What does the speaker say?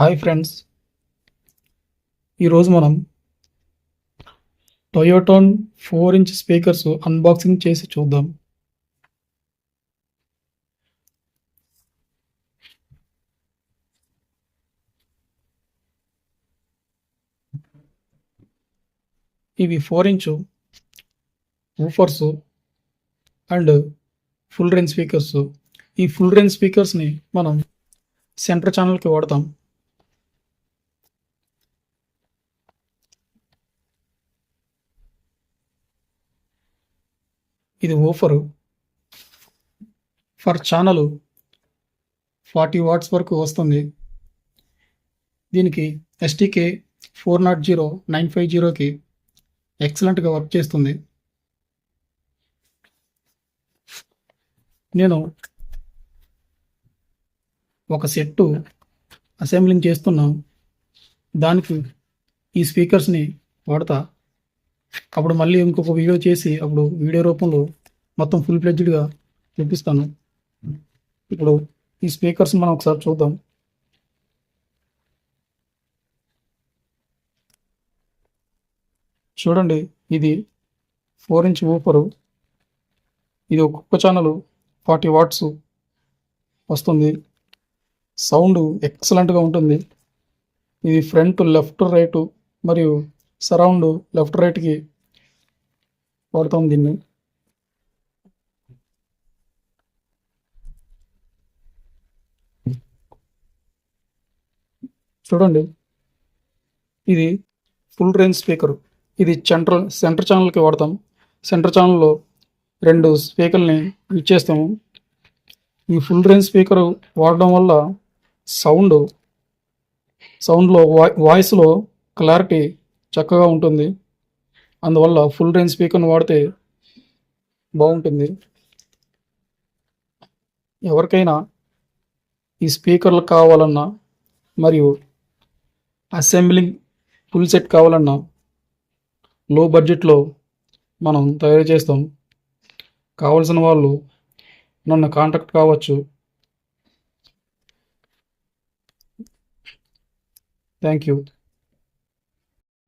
Hi friends. ఈరోజు మనం టొయోటోన్ ఫోర్ ఇంచ్ స్పీకర్స్ అన్బాక్సింగ్ చేసి చూద్దాం. ఇవి four inch woofers and full range speakers ఈ ఫుల్ రేంజ్ స్పీకర్స్ని మనం సెంటర్ ఛానల్కి వాడతాం. ఇది woofer. Per channel forty watts వరకు వస్తుంది. దీనికి STK four naught zero nine five జీరోకి ఎక్సలెంట్గా వర్క్ చేస్తుంది. నేను ఒక సెట్టు అసెంబ్లింగ్ చేస్తున్నాం. దానికి ఈ స్పీకర్స్ని వాడతా. అప్పుడు మళ్ళీ ఇంకొక వీడియో చేసి అప్పుడు వీడియో రూపంలో మొత్తం ఫుల్ ఫ్లెడ్జ్డ్గా చూపిస్తాను ఇప్పుడు ఈ స్పీకర్స్ మనం ఒకసారి చూద్దాం. చూడండి ఇది ఫోర్ ఇంచ్ ఊపరు ఇది ఒక్కొక్క ఛానల్ ఫార్టీ వాట్స్ వస్తుంది. సౌండ్ ఎక్సలెంట్గా ఉంటుంది. ఇది ఫ్రంట్ లెఫ్ట్ రైట్ మరియు సరౌండ్ లెఫ్ట్ రైట్కి వాడతాం దీన్ని. చూడండి. ఇది ఫుల్ రేంజ్ స్పీకర్. ఇది సెంట్రల్ సెంటర్ ఛానల్కి వాడతాం. సెంటర్ ఛానల్లో రెండు స్పీకర్ని ఇచ్చేస్తాము ఈ ఫుల్ రేంజ్ స్పీకర్ వాడడం వల్ల సౌండ్ సౌండ్లో వాయి వాయిస్లో క్లారిటీ చక్కగా ఉంటుంది. అందువల్ల ఫుల్ రేంజ్ స్పీకర్ని వాడితే బాగుంటుంది. ఎవరికైనా ఈ స్పీకర్లు కావాలన్నా మరియు అసెంబ్లింగ్ ఫుల్ సెట్ కావాలన్నా లో బడ్జెట్లో మనం తయారు చేస్తాం. కావలసిన వాళ్ళు నన్ను కాంటాక్ట్ కావచ్చు. Thank you.